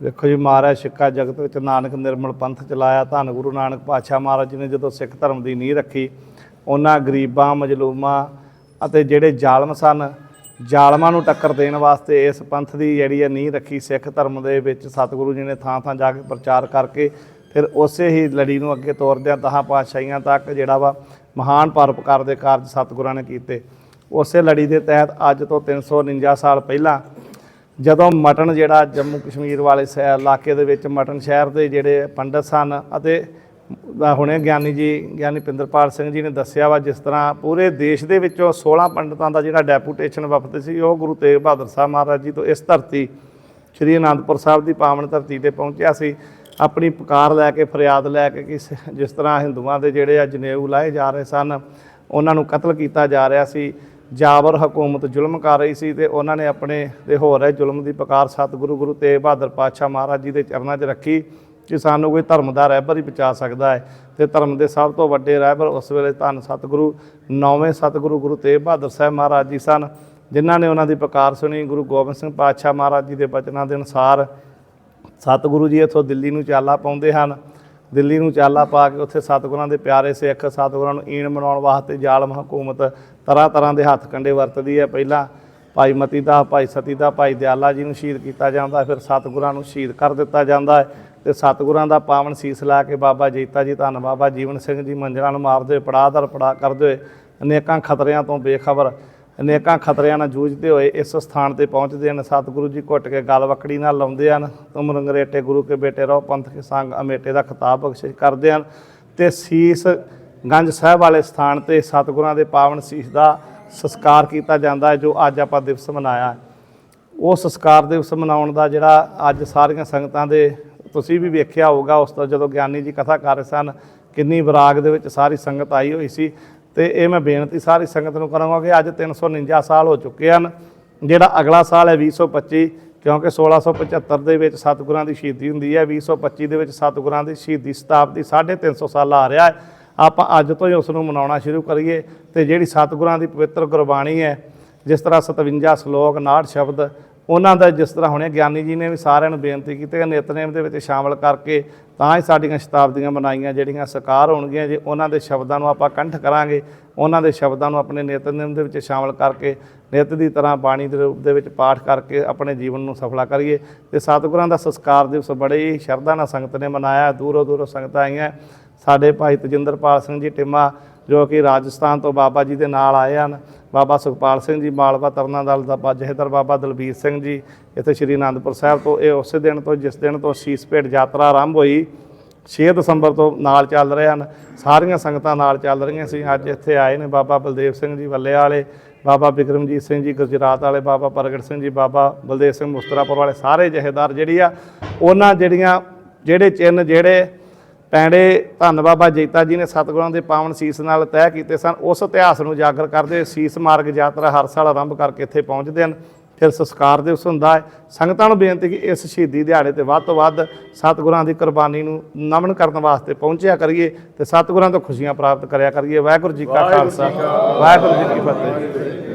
ਦੇਖੋ ਜੀ, ਮਹਾਰਾਜ ਸਿੱਖਾ ਜਗਤ ਵਿੱਚ ਨਾਨਕ ਨਿਰਮਲ ਪੰਥ ਚਲਾਇਆ, ਧੰਨ ਗੁਰੂ ਨਾਨਕ ਪਾਤਸ਼ਾਹ ਮਹਾਰਾਜ ਜੀ ਨੇ ਜਦੋਂ ਸਿੱਖ ਧਰਮ ਦੀ ਨੀਂਹ ਰੱਖੀ, ਉਹਨਾਂ ਗਰੀਬਾਂ, ਮਜਲੂਮਾਂ ਅਤੇ ਜਿਹੜੇ ਜ਼ਾਲਮ ਸਨ, ਜ਼ਾਲਮਾਂ ਨੂੰ ਟੱਕਰ ਦੇਣ ਵਾਸਤੇ ਇਸ ਪੰਥ ਦੀ ਜਿਹੜੀ ਹੈ ਨੀਂਹ ਰੱਖੀ, ਸਿੱਖ ਧਰਮ ਦੇ ਵਿੱਚ ਸਤਿਗੁਰੂ ਜੀ ਨੇ ਥਾਂ ਥਾਂ ਜਾ ਕੇ ਪ੍ਰਚਾਰ ਕਰਕੇ ਫਿਰ ਉਸੇ ਹੀ ਲੜੀ ਨੂੰ ਅੱਗੇ ਤੋਰਦਿਆਂ ਦਹਾਂ ਪਾਤਸ਼ਾਹੀਆਂ ਤੱਕ ਜਿਹੜਾ ਵਾ ਮਹਾਨ ਪਰਉਪਕਾਰ ਦੇ ਕਾਰਜ ਸਤਿਗੁਰਾਂ ਨੇ ਕੀਤੇ। ਉਸੇ ਲੜੀ ਦੇ ਤਹਿਤ ਅੱਜ ਤੋਂ 349 ਸਾਲ ਪਹਿਲਾਂ ਜਦੋਂ ਮਟਨ ਜਿਹੜਾ ਜੰਮੂ ਕਸ਼ਮੀਰ ਵਾਲੇ ਸ਼ਹਿਰ ਇਲਾਕੇ ਦੇ ਵਿੱਚ ਮਟਨ ਸ਼ਹਿਰ ਦੇ ਜਿਹੜੇ ਪੰਡਤ ਸਨ ਅਤੇ ਹੁਣੇ ਗਿਆਨੀ ਜੀ, ਗਿਆਨੀ ਪਿੰਦਰਪਾਲ ਸਿੰਘ ਜੀ ਨੇ ਦੱਸਿਆ ਵਾ ਜਿਸ ਤਰ੍ਹਾਂ ਪੂਰੇ ਦੇਸ਼ ਦੇ ਵਿੱਚੋਂ 16 ਪੰਡਤਾਂ ਦਾ ਜਿਹੜਾ ਡੈਪੂਟੇਸ਼ਨ ਵਫਦ ਸੀ, ਉਹ ਗੁਰੂ ਤੇਗ ਬਹਾਦਰ ਸਾਹਿਬ ਮਹਾਰਾਜ ਜੀ ਤੋਂ ਇਸ ਧਰਤੀ, ਸ਼੍ਰੀ ਅਨੰਦਪੁਰ ਸਾਹਿਬ ਦੀ ਪਾਵਨ ਧਰਤੀ ਤੇ ਪਹੁੰਚਿਆ ਸੀ। ਆਪਣੀ ਪੁਕਾਰ ਲੈ ਕੇ, ਫਰਿਆਦ ਲੈ ਕੇ ਕਿ ਜਿਸ ਤਰ੍ਹਾਂ ਹਿੰਦੂਆਂ ਦੇ ਜਿਹੜੇ ਆ ਜਨੇਊ ਲਾਏ ਜਾ ਰਹੇ ਸਨ, ਉਹਨਾਂ ਨੂੰ ਕਤਲ ਕੀਤਾ ਜਾ ਰਿਹਾ ਸੀ। ਜਾਬਰ ਹਕੂਮਤ ਜ਼ੁਲਮ ਕਰ ਰਹੀ ਸੀ ਤੇ ਉਹਨਾਂ ਨੇ ਆਪਣੇ ਤੇ ਹੋ ਰਹੇ ਜ਼ੁਲਮ ਦੀ ਪਕਾਰ ਸਤਿਗੁਰੂ ਗੁਰੂ ਤੇਗ ਬਹਾਦਰ ਪਾਤਸ਼ਾਹ ਮਹਾਰਾਜ ਜੀ ਦੇ ਚਰਨਾਂ 'ਚ ਰੱਖੀ ਕਿ ਸਾਨੂੰ ਕੋਈ ਧਰਮ ਦਾ ਰਹਿਬਰ ਹੀ ਬਚਾ ਸਕਦਾ ਹੈ ਤੇ ਧਰਮ ਦੇ ਸਭ ਤੋਂ ਵੱਡੇ ਰਹਿਬਰ ਉਸ ਵੇਲੇ ਧੰਨ ਸਤਿਗੁਰੂ, ਨੌਵੇਂ ਸਤਿਗੁਰੂ ਗੁਰੂ ਤੇਗ ਬਹਾਦਰ ਸਾਹਿਬ ਮਹਾਰਾਜ ਜੀ ਸਨ, ਜਿਨ੍ਹਾਂ ਨੇ ਉਹਨਾਂ ਦੀ ਪੁਕਾਰ ਸੁਣੀ। ਗੁਰੂ ਗੋਬਿੰਦ ਸਿੰਘ ਪਾਤਸ਼ਾਹ ਮਹਾਰਾਜ ਜੀ ਦੇ ਬਚਨਾਂ ਦੇ ਅਨੁਸਾਰ ਸਤਿਗੁਰੂ ਜੀ ਇੱਥੋਂ ਦਿੱਲੀ ਨੂੰ ਚਾਲਾ ਪਾਉਂਦੇ ਹਨ। ਦਿੱਲੀ ਨੂੰ ਚਾਲਾ ਪਾ ਕੇ ਉੱਥੇ ਸਤਿਗੁਰਾਂ ਦੇ ਪਿਆਰੇ ਸਿੱਖ ਸਤਿਗੁਰਾਂ ਨੂੰ ਈਣ ਮਨਾਉਣ ਵਾਸਤੇ ਜ਼ਾਲਮ ਹਕੂਮਤ ਤਰ੍ਹਾਂ ਤਰ੍ਹਾਂ ਦੇ ਹੱਥ ਕੰਡੇ ਵਰਤਦੀ ਹੈ। ਪਹਿਲਾਂ ਭਾਈ ਮਤੀ ਦਾ, ਭਾਈ ਸਤੀ ਦਾ, ਭਾਈ ਦਿਆਲਾ ਜੀ ਨੂੰ ਸ਼ਹੀਦ ਕੀਤਾ ਜਾਂਦਾ, ਫਿਰ ਸਤਿਗੁਰਾਂ ਨੂੰ ਸ਼ਹੀਦ ਕਰ ਦਿੱਤਾ ਜਾਂਦਾ ਹੈ ਤੇ ਸਤਿਗੁਰਾਂ ਦਾ ਪਾਵਨ ਸੀਸ ਲਾ ਕੇ ਬਾਬਾ ਜੀਤਾ ਜੀ, ਧੰਨ ਬਾਬਾ ਜੀਵਨ ਸਿੰਘ ਜੀ ਮੰਜਰਾਂ ਨੂੰ ਮਾਰਦੇ, ਪੜਾਅ ਦਰ ਪੜਾਅ ਕਰਦੇ ਹੋਏ ਅਨੇਕਾਂ ਖਤਰਿਆਂ ਤੋਂ ਬੇਖਬਰ ਅਨੇਕਾਂ ਖਤਰਿਆਂ ਨਾਲ ਜੂਝਦੇ ਹੋਏ ਇਸ ਸਥਾਨ ਤੇ ਪਹੁੰਚਦੇ ਹਨ। ਸਤਿਗੁਰੂ ਜੀ ਘੁੱਟ ਕੇ ਗਲ ਵਕੜੀ ਨਾਲ ਲਾਉਂਦੇ ਹਨ। ਤੁਮ ਰੰਗਰੇਟੇ ਗੁਰੂ ਕੇ ਬੇਟੇ ਰਹੋ, ਪੰਥ ਕੇ ਸੰਗ ਅਮੇਟੇ ਦਾ ਖਿਤਾਬ ਬਖਸ਼ਿਸ਼ ਕਰਦੇ ਹਨ। ਤੇ ਸੀਸ ਗੰਜ ਸਾਹਿਬ ਵਾਲੇ ਸਥਾਨ ਤੇ ਸਤਿਗੁਰਾਂ ਦੇ ਪਾਵਨ ਸੀਸ ਦਾ ਸੰਸਕਾਰ ਕੀਤਾ ਜਾਂਦਾ ਹੈ, ਜੋ ਅੱਜ ਆਪਾਂ ਦਿਵਸ ਮਨਾਇਆ ਹੈ। ਉਹ ਸੰਸਕਾਰ ਦਿਵਸ ਮਨਾਉਣ ਦਾ ਜਿਹੜਾ ਅੱਜ ਸਾਰੀਆਂ ਸੰਗਤਾਂ ਦੇ, ਤੁਸੀਂ ਵੀ ਵੇਖਿਆ ਹੋਊਗਾ, ਉਸ ਤੋਂ ਜਦੋਂ ਗਿਆਨੀ ਜੀ ਕਥਾ ਕਰ ਰਹੇ ਸਨ, ਕਿੰਨੀ ਵਿਰਾਗ ਦੇ ਵਿੱਚ ਸਾਰੀ ਸੰਗਤ ਆਈ ਹੋਈ ਸੀ। ਤੇ ਇਹ ਮੈਂ ਬੇਨਤੀ ਸਾਰੀ ਸੰਗਤ ਨੂੰ ਕਰਾਂਗਾ ਕਿ ਅੱਜ 349 ਸਾਲ ਹੋ ਚੁੱਕੇ ਹਨ, ਜਿਹੜਾ ਅਗਲਾ ਸਾਲ ਹੈ 2025 ਕਿਉਂਕਿ 1675 ਦੇ ਵਿੱਚ ਸਤਿਗੁਰਾਂ ਦੀ ਸ਼ਹੀਦੀ ਹੁੰਦੀ ਹੈ 2025 ਦੇ ਵਿੱਚ ਸਤਿਗੁਰਾਂ ਦੀ ਸ਼ਹੀਦੀ ਸ਼ਤਾਬਦੀ 350 ਸਾਲ ਆ ਰਿਹਾ ਹੈ। ਆਪਾਂ ਅੱਜ ਤੋਂ ਹੀ ਉਸ ਨੂੰ ਮਨਾਉਣਾ ਸ਼ੁਰੂ ਕਰੀਏ ਤੇ ਜਿਹੜੀ ਸਤਿਗੁਰਾਂ ਦੀ ਪਵਿੱਤਰ ਗੁਰਬਾਣੀ ਹੈ, ਜਿਸ ਤਰ੍ਹਾਂ 57 ਸ਼ਲੋਕ 59 ਸ਼ਬਦ ਉਹਨਾਂ ਦਾ ਜਿਸ ਤਰ੍ਹਾਂ ਹੁਣੇ ਗਿਆਨੀ ਜੀ ਨੇ ਵੀ ਸਾਰਿਆਂ ਨੂੰ ਬੇਨਤੀ ਕੀਤੀ ਕਿ ਨਿਤਨੇਮ ਦੇ ਵਿੱਚ ਸ਼ਾਮਲ ਕਰਕੇ ਤਾਂ ਹੀ ਸਾਡੀਆਂ ਸ਼ਤਾਬਦੀਆਂ ਬਣਾਈਆਂ, ਜਿਹੜੀਆਂ ਸਾਕਾਰ ਹੋਣਗੀਆਂ, ਜੇ ਉਹਨਾਂ ਦੇ ਸ਼ਬਦਾਂ ਨੂੰ ਆਪਾਂ ਕੰਠ ਕਰਾਂਗੇ, ਉਹਨਾਂ ਦੇ ਸ਼ਬਦਾਂ ਨੂੰ ਆਪਣੇ ਨਿਤਨੇਮ ਦੇ ਵਿੱਚ ਸ਼ਾਮਲ ਕਰਕੇ, ਨਿਤ ਦੀ ਤਰ੍ਹਾਂ ਬਾਣੀ ਦੇ ਰੂਪ ਦੇ ਵਿੱਚ ਪਾਠ ਕਰਕੇ ਆਪਣੇ ਜੀਵਨ ਨੂੰ ਸਫਲਾ ਕਰੀਏ। ਤੇ ਸਤਿਗੁਰਾਂ ਦਾ ਸੰਸਕਾਰ ਦਿਵਸ ਬੜੇ ਹੀ ਸ਼ਰਧਾ ਨਾਲ ਸੰਗਤ ਨੇ ਮਨਾਇਆ ਦੂਰੋਂ ਦੂਰੋਂ ਸੰਗਤਾਂ ਆਈਆਂ। ਸਾਡੇ ਭਾਈ ਤਜਿੰਦਰਪਾਲ ਸਿੰਘ ਜੀ ਟਿਮਾ, ਜੋ ਕਿ ਰਾਜਸਥਾਨ ਤੋਂ ਬਾਬਾ ਜੀ ਦੇ ਨਾਲ ਆਏ ਹਨ। ਬਾਬਾ ਸੁਖਪਾਲ ਸਿੰਘ ਜੀ, ਮਾਲਵਾ ਤਰਨਾ ਦਲ ਦਾ ਬਾ- ਜਥੇਦਾਰ ਬਾਬਾ ਦਲਬੀਰ ਸਿੰਘ ਜੀ, ਇੱਥੇ ਸ਼੍ਰੀ ਅਨੰਦਪੁਰ ਸਾਹਿਬ ਤੋਂ, ਇਹ ਉਸੇ ਦਿਨ ਤੋਂ, ਜਿਸ ਦਿਨ ਤੋਂ ਸੀਸ ਭੇਟ ਯਾਤਰਾ ਆਰੰਭ ਹੋਈ 6 ਦਸੰਬਰ ਤੋਂ ਨਾਲ ਚੱਲ ਰਹੇ ਹਨ। ਸਾਰੀਆਂ ਸੰਗਤਾਂ ਨਾਲ ਚੱਲ ਰਹੀਆਂ ਸੀ। ਅੱਜ ਇੱਥੇ ਆਏ ਨੇ ਬਾਬਾ ਬਲਦੇਵ ਸਿੰਘ ਜੀ ਵੱਲੇ ਵਾਲੇ ਬਾਬਾ ਬਿਕਰਮਜੀਤ ਸਿੰਘ ਜੀ ਗੁਜਰਾਤ ਵਾਲੇ, ਬਾਬਾ ਪ੍ਰਗਟ ਸਿੰਘ ਜੀ, ਬਾਬਾ ਬਲਦੇਵ ਸਿੰਘ ਮੁਸਤਰਾਪੁਰ ਵਾਲੇ, ਸਾਰੇ ਜਥੇਦਾਰ ਜਿਹੜੀ ਆ, ਉਹਨਾਂ ਜਿਹੜੀਆਂ, ਜਿਹੜੇ ਚਿੰਨ ਜਿਹੜੇ ਪੈਂਡੇ ਧੰਨ ਬਾਬਾ ਜੀਤਾ ਜੀ ਨੇ ਸਤਿਗੁਰਾਂ ਦੇ ਪਾਵਨ ਸੀਸ ਨਾਲ ਤੈਅ ਕੀਤੇ ਸਨ। ਉਸ ਇਤਿਹਾਸ ਨੂੰ ਉਜਾਗਰ ਕਰਦੇ ਸੀਸ ਮਾਰਗ ਯਾਤਰਾ ਹਰ ਸਾਲ ਆਰੰਭ ਕਰਕੇ ਇੱਥੇ ਪਹੁੰਚਦੇ ਹਨ। ਫਿਰ ਸੰਸਕਾਰ ਦਿਵਸ ਹੁੰਦਾ ਹੈ। ਸੰਗਤਾਂ ਨੂੰ ਬੇਨਤੀ ਕਿ ਇਸ ਸ਼ਹੀਦੀ ਦਿਹਾੜੇ ਤੇ ਵੱਧ ਤੋਂ ਵੱਧ ਸਤਿਗੁਰਾਂ ਦੀ ਕੁਰਬਾਨੀ ਨੂੰ ਨਮਨ ਕਰਨ ਵਾਸਤੇ ਪਹੁੰਚਿਆ ਕਰੀਏ ਤੇ ਸਤਿਗੁਰਾਂ ਤੋਂ ਖੁਸ਼ੀਆਂ ਪ੍ਰਾਪਤ ਕਰਿਆ ਕਰੀਏ। ਵਾਹਿਗੁਰੂ ਜੀ ਕਾ ਖਾਲਸਾ। ਵਾਹਿਗੁਰੂ ਜੀ ਕੀ ਫਤਿਹ।